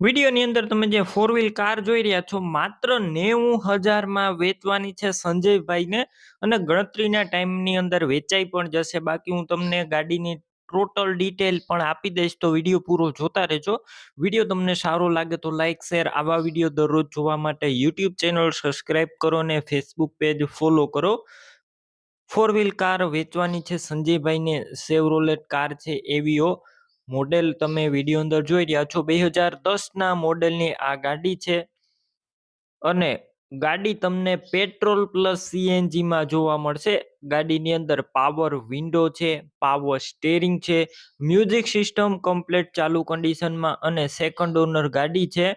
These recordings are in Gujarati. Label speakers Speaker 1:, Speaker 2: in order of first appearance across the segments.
Speaker 1: વિડીયોની અંદર તમે જે ફોર વ્હીલ કાર જોઈ રહ્યા છો, માત્ર નેવું હજારમાં વેચવાની છે સંજયભાઈને અને ગણતરીના ટાઈમની અંદર વેચાઈ પણ જશે. બાકી હું તમને ગાડીની ટોટલ ડિટેલ પણ આપી દઈશ, તો વીડિયો પૂરો જોતા રહેજો. વીડિયો તમને સારો લાગે તો લાઇક શેર આવા વીડિયો દરરોજ જોવા માટે યુટ્યુબ ચેનલ સબસ્ક્રાઇબ કરો અને ફેસબુક પેજ ફોલો કરો. ફોર વ્હીલ કાર વેચવાની છે સંજયભાઈને સેવરોલેટ કાર છે એવીઓ મોડેલ તમે વીડિયો અંદર જોઈ રહ્યા છો. બે હજાર દસના મોડેલની આ ગાડી છે અને ગાડી તમને પેટ્રોલ પ્લસ સીએનજીમાં જોવા મળશે. ગાડીની અંદર પાવર વિન્ડો છે, પાવર સ્ટેરિંગ છે, મ્યુઝિક સિસ્ટમ કમ્પ્લેટ ચાલુ કન્ડિશનમાં અને સેકન્ડ ઓનર ગાડી છે.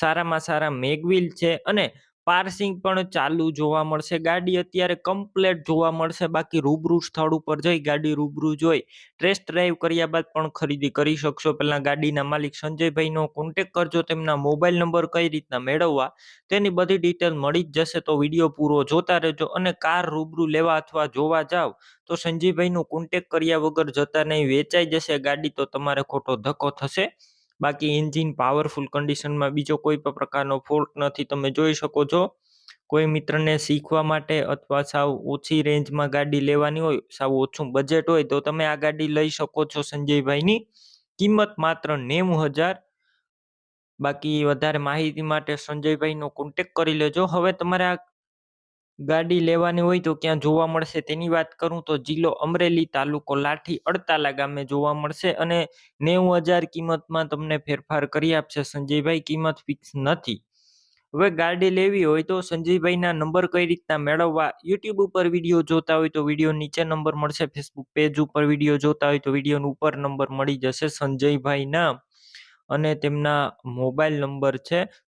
Speaker 1: સારામાં સારા મેગવિલ છે અને પાર્સિંગ પણ ચાલુ જોવા મળશે. ગાડી અત્યારે કમ્પ્લેટ જોવા મળશે. બાકી રૂબરૂ સ્થળ ઉપર જઈ ગાડી રૂબરૂ જોઈ ટેસ્ટ ડ્રાઈવ કર્યા બાદ પણ ખરીદી કરી શકશો. પહેલાં ગાડીના માલિક સંજયભાઈનો કોન્ટેક કરજો. તેમના મોબાઈલ નંબર કઈ રીતના મેળવવા તેની બધી ડિટેલ મળી જ જશે. તો વીડિયો પૂરો જોતા રહેજો અને કાર રૂબરૂ લેવા અથવા જોવા જાવ તો સંજયભાઈનો કોન્ટેક કર્યા વગર જતા નહીં. વેચાઈ જશે ગાડી તો તમારે ખોટો ધક્કો થશે. બાકી એન્જિન પાવરફુલ કન્ડિશનમાં બીજો કોઈ પણ પ્રકારનો ફોલ્ટ નથી. તમે જોઈ શકો છો, કોઈ મિત્રને શીખવા માટે અથવા સાવ ઓછી રેન્જમાં ગાડી લેવાની હોય, સાવ ઓછું બજેટ હોય, તો તમે આ ગાડી લઈ શકો છો સંજયભાઈની. કિંમત માત્ર નેવું હજાર. બાકી વધારે માહિતી માટે સંજયભાઈનો કોન્ટેક કરી લેજો. હવે તમારે આ ગાડી લેવાની હોય તો ક્યાં જોવા મળશે? તેની વાત કરું તો જિલ્લો અમરેલી તાલુકો લાઠી અડતાલા ગામે જોવા મળશે અને નેવું હજાર કિંમતમાં તમને ફેરફાર કરી આપશે. સંજયભાઈ, કિંમત ફિક્સ નથી. હવે ગાડી લેવી હોય તો સંજયભાઈના નંબર કઈ રીતના મેળવવા? યુટ્યુબ ઉપર વીડિયો જોતા હોય તો વીડિયો નીચે નંબર મળશે. ફેસબુક પેજ ઉપર વીડિયો જોતા હોય તો વીડિયો ઉપર નંબર મળી જશે સંજયભાઈના અને તેમના મોબાઈલ નંબર છે.